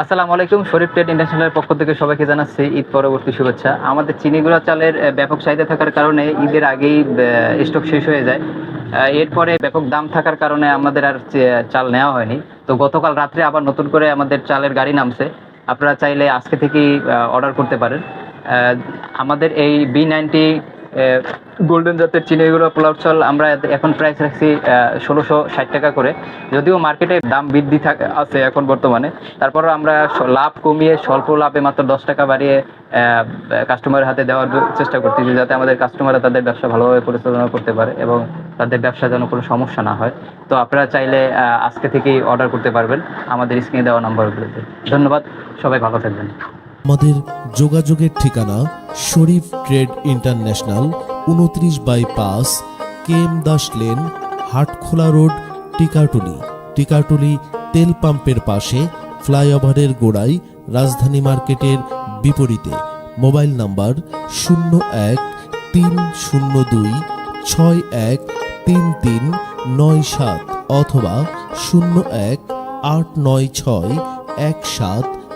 আসসালামু আলাইকুম, শরীফ ট্রেড ইন্টারন্যাশনালের পক্ষ থেকে সবাইকে জানাচ্ছি ঈদ পরবর্তী শুভেচ্ছা। আমাদের চিনিগুড়া চালের ব্যাপক চাহিদা থাকার কারণে ঈদের আগেই স্টক শেষ হয়ে যায়। এরপরে ব্যাপক দাম থাকার কারণে আমাদের আর চাল নেওয়া হয়নি। তো গতকাল রাত্রে আবার নতুন করে আমাদের চালের গাড়ি নামছে। আপনারা চাইলে আজকে থেকেই অর্ডার করতে পারেন। আমাদের এই বি নাইনটি গোল্ডেন জাতের চিনিগুলো পোলাও চাল আমরা এখন প্রাইস রাখছি ষোলোশো ষাট টাকা করে। যদিও মার্কেটে দাম বৃদ্ধি আছে এখন বর্তমানে। তারপরও আমরা লাভ কমিয়ে স্বল্প লাভে মাত্র দশ টাকা বাড়িয়ে কাস্টমারের হাতে দেওয়ার চেষ্টা করতেছি যাতে আমাদের কাস্টমাররা তাদের ব্যবসা ভালোভাবে পরিচালনা করতে পারে এবং তাদের ব্যবসা যেন কোনো সমস্যা না হয়। তো আপনারা চাইলে আজকে থেকেই অর্ডার করতে পারবেন আমাদের স্ক্রিনে দেওয়া নাম্বারগুলোতে ধন্যবাদ, সবাই ভালো থাকবেন। আমাদের যোগাযোগের ঠিকানা শরীফ ট্রেড ইন্টারন্যাশনাল উনত্রিশ বাই পাঁচ K M Das lane, Hatkhola road, Tikatuli. Tikatuli তেল পাম্পের পাশে ফ্লাইওভারের গোড়ায় রাজধানী মার্কেটের বিপরীতে। মোবাইল নাম্বার শূন্য এক তিন শূন্য দুই ছয় এক তিন তিন নয় সাত অথবা শূন্য এক আট নয় ছয় এক সাত